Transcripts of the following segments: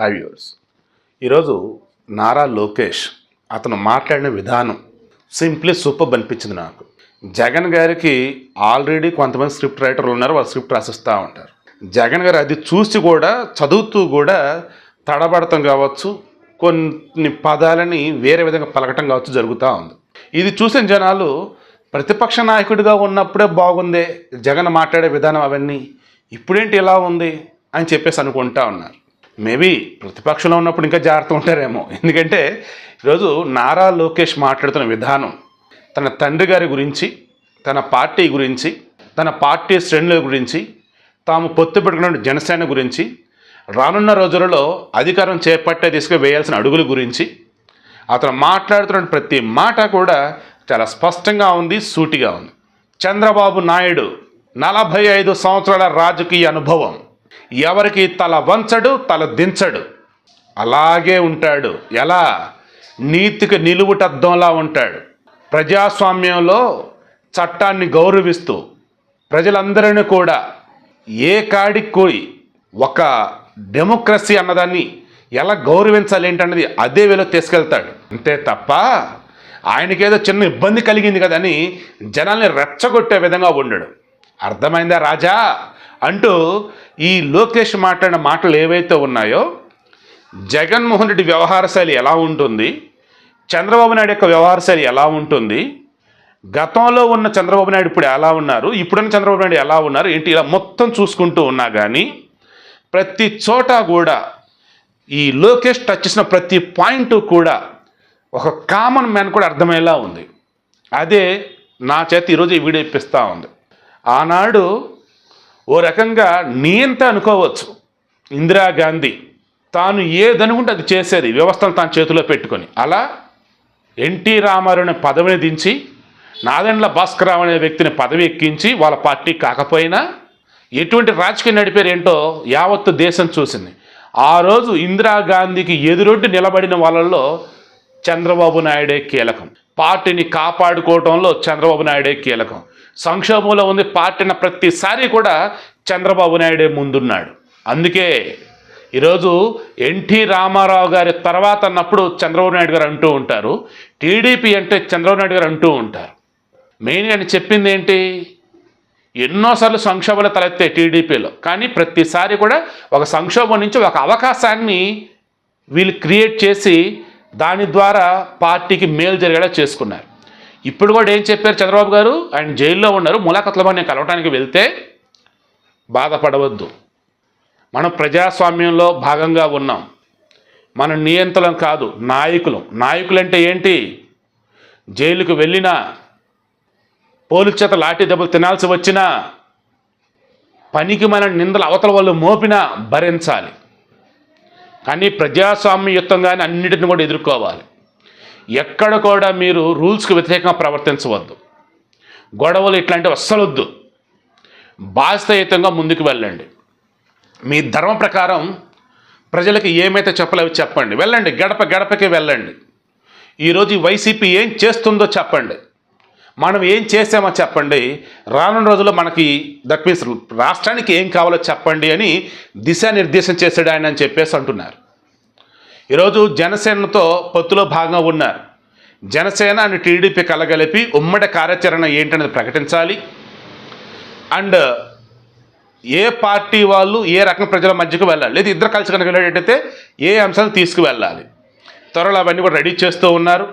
Hi viewers ఈరోజు నారా లోకేష్ అతను మాట్లాడిన విధానం సింప్లీ సూపర్ అనిపించింది నాకు. జగన్ గారికి ఆల్రెడీ కొంతమంది స్క్రిప్ట్ రైటర్లు ఉన్నారు వాళ్ళు స్క్రిప్ట్ రాసిస్తూ ఉంటారు. జగన్ గారు అది చూసి కూడా చదువుతూ కూడా తడబడటం కావచ్చు కొన్ని పదాలని వేరే విధంగా పలకటం కావచ్చు జరుగుతూ ఉంది. ఇది చూసిన జనాలు ప్రతిపక్ష నాయకుడిగా ఉన్నప్పుడే బాగుందే జగన్ మాట్లాడే విధానం అవన్నీ ఇప్పుడేంటి ఇలా ఉంది అని చెప్పేసి అనుకుంటా ఉన్నారు. మేబీ ప్రతిపక్షంలో ఉన్నప్పుడు ఇంకా జాగ్రత్త ఉంటారేమో. ఎందుకంటే ఈరోజు నారా లోకేష్ మాట్లాడుతున్న విధానం తన తండ్రి గారి గురించి తన పార్టీ గురించి తన పార్టీ శ్రేణుల గురించి తాము పొత్తు పెట్టుకున్న జనసేన గురించి రానున్న రోజులలో అధికారం చేపట్టే దిశగా వేయాల్సిన అడుగుల గురించి అతను మాట్లాడుతున్న ప్రతి మాట కూడా చాలా స్పష్టంగా ఉంది సూటిగా ఉంది. చంద్రబాబు నాయుడు నలభై ఐదు సంవత్సరాల రాజకీయ అనుభవం. ఎవరికి తల వంచడు తల దించడు. అలాగే ఉంటాడు. ఎలా? నీతికి నిలువుటద్దంలా ఉంటాడు. ప్రజాస్వామ్యంలో చట్టాన్ని గౌరవిస్తూ ప్రజలందరినీ కూడా ఏ కాడికి పోయి ఒక డెమోక్రసీ అన్నదాన్ని ఎలా గౌరవించాలి ఏంటన్నది అదే వేలో తీసుకెళ్తాడు. అంతే తప్ప ఆయనకేదో చిన్న ఇబ్బంది కలిగింది కదని జనాల్ని రెచ్చగొట్టే విధంగా ఉండడు. అర్థమైందా రాజా? అంటూ ఈ లోకేష్ మాట్లాడిన మాటలు ఏవైతే ఉన్నాయో జగన్మోహన్ రెడ్డి వ్యవహార శైలి ఎలా ఉంటుంది చంద్రబాబు నాయుడు యొక్క వ్యవహార శైలి ఎలా ఉంటుంది గతంలో ఉన్న చంద్రబాబు నాయుడు ఇప్పుడు ఎలా ఉన్నారు ఇప్పుడున్న చంద్రబాబు నాయుడు ఎలా ఉన్నారు ఏంటి ఇలా మొత్తం చూసుకుంటూ ఉన్నా కానీ ప్రతి చోట కూడా ఈ లోకేష్ టచ్ చేసిన ప్రతి పాయింట్ కూడా ఒక కామన్ మ్యాన్ కూడా అర్థమయ్యేలా ఉంది. అదే నా చేతి ఈరోజు ఈ వీడియో ఇప్పిస్తూ ఉంది. ఆనాడు ఓ రకంగా నియంత అనుకోవచ్చు. ఇందిరాగాంధీ తాను ఏదనుకుంటే అది చేసేది వ్యవస్థను తాను చేతిలో పెట్టుకొని. అలా ఎన్టీ రామారావుని పదవిని దించి నాదెండ్ల భాస్కరరావు అనే వ్యక్తిని పదవి ఎక్కించి వాళ్ళ పార్టీ కాకపోయినా ఎటువంటి రాజకీయం నడిపారు ఏంటో యావత్తు దేశం చూసింది. ఆ రోజు ఇందిరాగాంధీకి ఎదురొడ్డి నిలబడిన వాళ్ళల్లో చంద్రబాబు నాయుడే కీలకం. పార్టీని కాపాడుకోవడంలో చంద్రబాబు నాయుడే కీలకం. సంక్షోభంలో ఉంది పార్టీన ప్రతిసారి కూడా చంద్రబాబు నాయుడే ముందున్నాడు. అందుకే ఈరోజు ఎన్టీ రామారావు గారి తర్వాత అన్నప్పుడు చంద్రబాబు నాయుడు గారు అంటూ ఉంటారు. టీడీపీ అంటే చంద్రబాబు నాయుడు గారు అంటూ ఉంటారు. మెయిన్ అని చెప్పింది ఏంటి? ఎన్నోసార్లు సంక్షోభాలు తలెత్తాయి టీడీపీలో కానీ ప్రతిసారి కూడా ఒక సంక్షోభం నుంచి ఒక అవకాశాన్ని వీళ్ళు క్రియేట్ చేసి దాని ద్వారా పార్టీకి మేలు జరిగేలా చేసుకున్నారు. ఇప్పుడు కూడా ఏం చెప్పారు చంద్రబాబు గారు? ఆయన జైల్లో ఉన్నారు ములాఖత్లో నేను కలవటానికి వెళ్తే బాధపడవద్దు. మనం ప్రజాస్వామ్యంలో భాగంగా ఉన్నాం. మన నియంత్రణ కాదు నాయకులం. నాయకులంటే ఏంటి? జైలుకు వెళ్ళినా పోలీసు చేత లాఠీ దెబ్బలు తినాల్సి వచ్చినా పనికి మన నిందలు అవతల వాళ్ళు మోపినా భరించాలి. కానీ ప్రజాస్వామ్యయుక్తంగానే అన్నిటిని కూడా ఎదుర్కోవాలి. ఎక్కడ కూడా మీరు రూల్స్కి వ్యతిరేకంగా ప్రవర్తించవద్దు. గొడవలు ఇట్లాంటివి అస్సలొద్దు. బాధ్యతాయుతంగా ముందుకు వెళ్ళండి. మీ ధర్మ ప్రకారం ప్రజలకి ఏమైతే చెప్పలేవో చెప్పండి. వెళ్ళండి గడప గడపకి వెళ్ళండి. ఈరోజు వైసీపీ ఏం చేస్తుందో చెప్పండి. మనం ఏం చేసామో చెప్పండి. రానున్న రోజుల్లో మనకి దట్ మీన్స్ రాష్ట్రానికి ఏం కావాలో చెప్పండి అని దిశానిర్దేశం చేశాడు ఆయన అని చెప్పేసి అంటున్నారు. ఈరోజు జనసేనతో పొత్తులో భాగంగా ఉన్నారు. జనసేన అండ్ టీడీపీ కలగలిపి ఉమ్మడి కార్యాచరణ ఏంటనేది ప్రకటించాలి. అండ్ ఏ పార్టీ వాళ్ళు ఏ రకం ప్రజల మధ్యకు వెళ్ళాలి? లేదా ఇద్దరు కలిసి కనుక వెళ్ళేటట్టయితే ఏ అంశాలు తీసుకువెళ్ళాలి? త్వరలో అవన్నీ కూడా రెడీ చేస్తూ ఉన్నారు.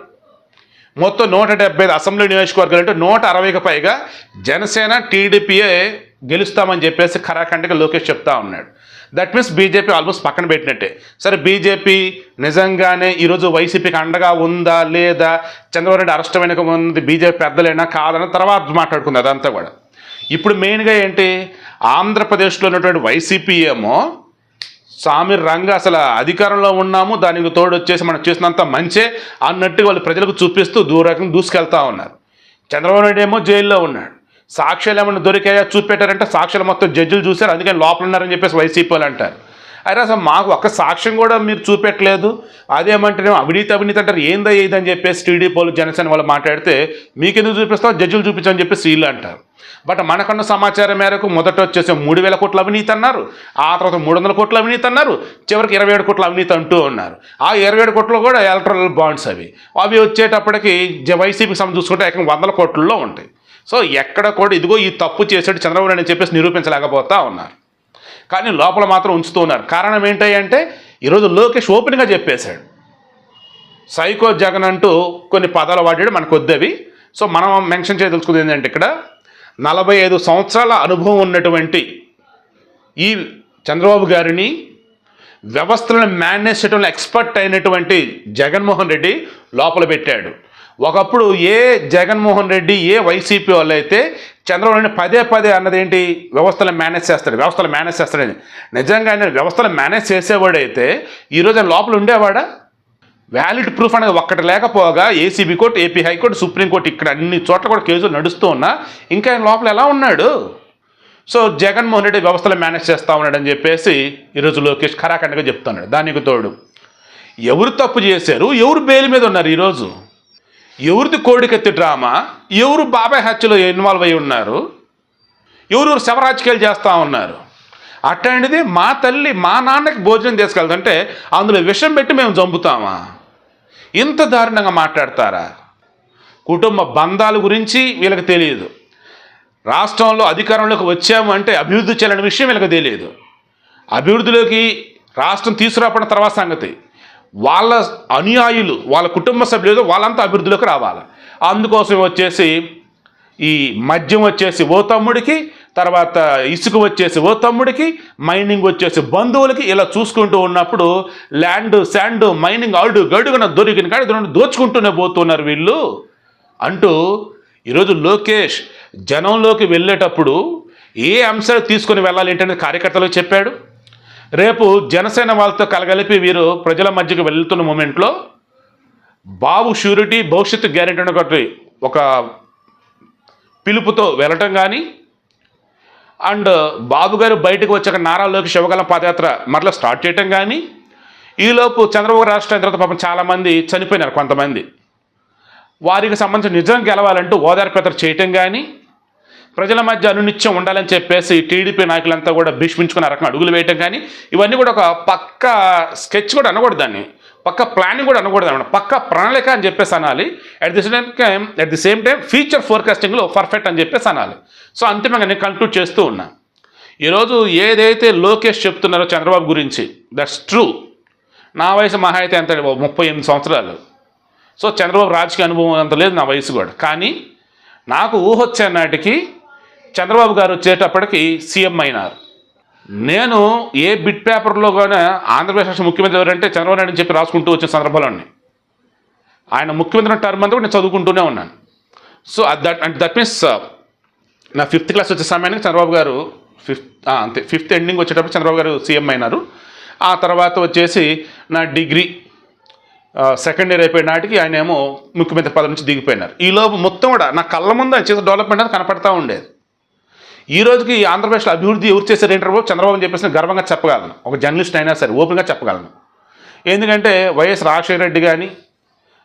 మొత్తం నూట డెబ్బై ఐదు అసెంబ్లీ నియోజకవర్గాలు అంటే నూట అరవైకి పైగా జనసేన టీడీపీఏ గెలుస్తామని చెప్పేసి ఖరాఖండిగా లోకేష్ చెప్తా ఉన్నాడు. దట్ మీన్స్ బీజేపీ ఆల్మోస్ట్ పక్కన పెట్టినట్టే. సరే బీజేపీ నిజంగానే ఈరోజు వైసీపీకి అండగా ఉందా లేదా చంద్రబాబు నాయుడు అరెస్ట్ వెనక ఉంది బీజేపీ పెద్దలైనా కాదన్న తర్వాత మాట్లాడుకుంది అదంతా కూడా. ఇప్పుడు మెయిన్గా ఏంటి? ఆంధ్రప్రదేశ్లో ఉన్నటువంటి వైసీపీ ఏమో స్వామి రంగ అసలు అధికారంలో ఉన్నాము దానికి తోడు వచ్చేసి మనం చేసినంత మంచే అన్నట్టుగా వాళ్ళు ప్రజలకు చూపిస్తూ దూరంగా దూసుకెళ్తా ఉన్నారు. చంద్రబాబు నాయుడు ఏమో జైల్లో ఉన్నాడు. సాక్ష్యాలు ఏమైనా దొరికాయా చూపెట్టారంటే సాక్ష్యాలు మొత్తం జడ్జిలు చూశారు అందుకని లోపల ఉన్నారని చెప్పేసి వైసీపీ వాళ్ళు అంటారు. అరే అసలు మాకు ఒక్క సాక్ష్యం కూడా మీరు చూపెట్టలేదు. అదేమంటేనేమో అవినీతి అవినీతి అంటారు. ఏందా ఏదని చెప్పేసి టీడీపీ వాళ్ళు జనసేన వాళ్ళు మాట్లాడితే మీకెందుకు చూపిస్తావు? జడ్జిలు చూపించని చెప్పేసి వీళ్ళు అంటారు. బట్ మనకున్న సమాచారం మేరకు మొదట వచ్చేసి మూడు వేల కోట్ల అవినీతి అన్నారు. ఆ తర్వాత మూడు వందల కోట్ల అవినీతి అన్నారు. చివరికి ఇరవై ఏడు కోట్ల అవినీతి అంటూ ఉన్నారు. ఆ ఇరవై ఏడు కోట్లు కూడా ఎలక్ట్రల్ బాండ్స్ అవి. అవి వచ్చేటప్పటికి జ- వైసీపీకి సంబంధించి చూసుకుంటే ఏకంగా వందల కోట్లలో ఉంటాయి. సో ఎక్కడ కూడా ఇదిగో ఈ తప్పు చేసాడు చంద్రబాబు నాయుడు అని చెప్పేసి నిరూపించలేకపోతా ఉన్నారు. కానీ లోపల మాత్రం ఉంచుతూ ఉన్నారు. కారణం ఏంటి అంటే ఈరోజు లోకేష్ ఓపెన్గా చెప్పేశాడు. సైకో జగన్ అంటూ కొన్ని పదాలు వాడాడు మనకు వద్దవి సో మనం మెన్షన్ చేయదలుచుకుంది ఏంటంటే ఇక్కడ నలభై ఐదు సంవత్సరాల అనుభవం ఉన్నటువంటి ఈ చంద్రబాబు గారిని వ్యవస్థలను మేనేజ్ చేయడంలో ఎక్స్పర్ట్ అయినటువంటి జగన్మోహన్ రెడ్డి లోపల పెట్టాడు. ఒకప్పుడు ఏ జగన్మోహన్ రెడ్డి ఏ వైసీపీ వాళ్ళు అయితే చంద్రబాబు నాయుడు పదే పదే అన్నది ఏంటి వ్యవస్థలు మేనేజ్ చేస్తాడు వ్యవస్థలు మేనేజ్ చేస్తాడని. నిజంగా ఆయన వ్యవస్థలు మేనేజ్ చేసేవాడైతే ఈరోజు లోపల ఉండేవాడా? వ్యాలిడ్ ప్రూఫ్ అనేది ఒక్కటి లేకపోగా ACB court AP high court supreme court ఇక్కడ అన్ని చోట్ల కూడా కేసులు నడుస్తూ ఉన్నా ఇంకా ఆయన లోపల ఎలా ఉన్నాడు? సో జగన్మోహన్ రెడ్డి వ్యవస్థలు మేనేజ్ చేస్తూ ఉన్నాడని చెప్పేసి ఈరోజు లోకేష్ ఖరాఖండగా చెప్తున్నాడు. దానికి తోడు ఎవరు తప్పు చేశారు? ఎవరు బెయిల్ మీద ఉన్నారు ఈరోజు ఎవరిది కోడికెత్తి డ్రామా? ఎవరు బాబాయ్ హత్యలో ఇన్వాల్వ్ అయి ఉన్నారు? ఎవరు శవరాజకీయాలు చేస్తూ ఉన్నారు? అట్లాంటిది మా తల్లి మా నాన్నకి భోజనం తీసుకెళ్తుంటే అందులో విషం పెట్టి మేము చంపుతామా ఇంత దారుణంగా మాట్లాడతారా? కుటుంబ బంధాల గురించి వీళ్ళకి తెలియదు. రాష్ట్రంలో అధికారంలోకి వచ్చాము అంటే అభివృద్ధి చేయాలనే విషయం వీళ్ళకి తెలియదు. అభివృద్ధిలోకి రాష్ట్రం తీసుకురాపడిన తర్వాత సంగతి. వాళ్ళ అనుయాయులు వాళ్ళ కుటుంబ సభ్యులు వాళ్ళంతా అభివృద్ధిలోకి రావాలి. అందుకోసం వచ్చేసి ఈ మద్యం వచ్చేసి ఓ తమ్ముడికి తర్వాత ఇసుక వచ్చేసి ఓ తమ్ముడికి మైనింగ్ వచ్చేసి బంధువులకి ఇలా చూసుకుంటూ ఉన్నప్పుడు ల్యాండ్ శాండ్ మైనింగ్ అడు గడుగున దొరికిన కానీ దోచుకుంటూనే పోతున్నారు వీళ్ళు. అంటూ ఈరోజు లోకేష్ జనంలోకి వెళ్ళేటప్పుడు ఏ అంశాలు తీసుకొని వెళ్ళాలి ఏంటనేది కార్యకర్తలకు చెప్పాడు. రేపు జనసేన వాళ్ళతో కలగలిపి వీరు ప్రజల మధ్యకు వెళ్తున్న మూమెంట్లో బాబు షూరిటీ భవిష్యత్తు గ్యారెంటీ ఒకటి ఒక పిలుపుతో వెళ్ళటం కానీ అండ్ బాబు గారు బయటకు వచ్చాక నారాలోకి శివకళ పాదయాత్ర మరలా స్టార్ట్ చేయటం కానీ ఈలోపు చంద్రబాబు రాష్ట్రం తర్వాత పాపం చాలామంది చనిపోయినారు కొంతమంది. వారికి సంబంధించిన నిజం గెలవాలంటూ ఓదార్పేతలు చేయటం కానీ ప్రజల మధ్య అనునిత్యం ఉండాలని చెప్పేసి టీడీపీ నాయకులంతా కూడా భీష్మించుకున్న రకం అడుగులు వేయటం కానీ ఇవన్నీ కూడా ఒక పక్క స్కెచ్ కూడా అనకూడదు దాన్ని. పక్క ప్లానింగ్ కూడా అనకూడదు అనమాట. పక్క ప్రణాళిక అని చెప్పేసి అనాలి. At the same time at the same time future ఫోర్కాస్టింగ్లో perfect అని చెప్పేసి అనాలి. సో అంతిమంగా నేను కంక్లూడ్ చేస్తూ ఉన్నా. ఈరోజు ఏదైతే లోకేష్ చెప్తున్నారో చంద్రబాబు గురించి దట్స్ ట్రూ నా వయసు మహా అయితే ఎంత ముప్పై ఎనిమిది సంవత్సరాలు. సో చంద్రబాబు రాజకీయ అనుభవం అంత లేదు నా వయసు కూడా. కానీ నాకు ఊహొచ్చే నాటికి చంద్రబాబు గారు వచ్చేటప్పటికి సీఎం అయినారు. నేను ఏ బిట్ పేపర్లో కూడా ఆంధ్రప్రదేశ్ రాష్ట్ర ముఖ్యమంత్రి ఎవరంటే చంద్రబాబు నాయుడు చెప్పి రాసుకుంటూ వచ్చిన సందర్భాలన్నీ. ఆయన ముఖ్యమంత్రి టర్మ్ అంతా కూడా నేను చదువుకుంటూనే ఉన్నాను. సో దట్ అంటే దట్ మీన్స్ నా ఫిఫ్త్ క్లాస్ వచ్చే సమయానికి చంద్రబాబు గారు ఫిఫ్త్ అంతే ఫిఫ్త్ ఎండింగ్ వచ్చేటప్పుడు చంద్రబాబు గారు సీఎం అయినారు. ఆ తర్వాత వచ్చేసి నా డిగ్రీ సెకండ్ ఇయర్ అయిపోయిన నాటికి ఆయన ఏమో ముఖ్యమంత్రి పదవి నుంచి దిగిపోయినారు. ఈలోపు మొత్తం కూడా నా కళ్ళ ముందు ఆయన చేసే డెవలప్మెంట్ అనేది కనపడతా ఉండేది. ఈ రోజుకి ఆంధ్రప్రదేశ్లో అభివృద్ధి ఎవరు చేశారు ఏంటారు చంద్రబాబు అని చెప్పేసి గర్వంగా చెప్పగలను. ఒక జర్నలిస్ట్ అయినా సరే ఓపెన్గా చెప్పగలను. ఎందుకంటే వైఎస్ రాజశేఖర రెడ్డి కానీ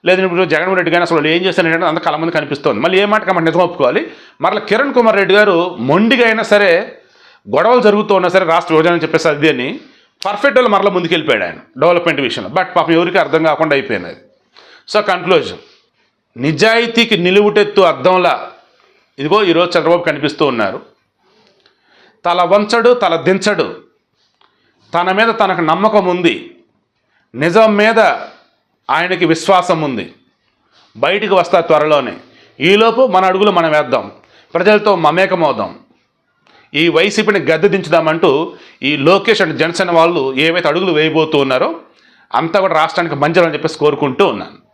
లేదా ఇప్పుడు జగన్మోహన్ రెడ్డి కానీ అసలు ఏం చేశారు అంత కళ ముందు కనిపిస్తుంది. మళ్ళీ ఏ మాట మనం నిజం ఒప్పుకోవాలి? మరలా కిరణ్ కుమార్ రెడ్డి గారు మొండిగా అయినా సరే గొడవలు జరుగుతూ ఉన్నా సరే రాష్ట్ర విభజన అని చెప్పేసి అది అని పర్ఫెక్ట్ వాళ్ళు మరలా ముందుకెళ్ళిపోయాడు ఆయన డెవలప్మెంట్ విషయంలో. బట్ పాపం ఎవరికి అర్థం కాకుండా అయిపోయింది సో కన్క్లూజన్ నిజాయితీకి నిలువుటెత్తు అర్థంలా ఇదిగో ఈరోజు చంద్రబాబు కనిపిస్తూ ఉన్నారు. తల వంచడు తల దించడు. తన మీద తనకు నమ్మకం ఉంది. నిజం మీద ఆయనకి విశ్వాసం ఉంది. బయటికి వస్తా త్వరలోనే. ఈలోపు మన అడుగులు మనం వేద్దాం. ప్రజలతో మమేకమవుదాం. ఈ వైసీపీని గద్దె దించుదామంటూ ఈ లోకేష్ అండ్ జనసేన వాళ్ళు ఏవైతే అడుగులు వేయబోతూ ఉన్నారో అంతా కూడా రాష్ట్రానికి మంచిదని చెప్పేసి కోరుకుంటూ ఉన్నాను.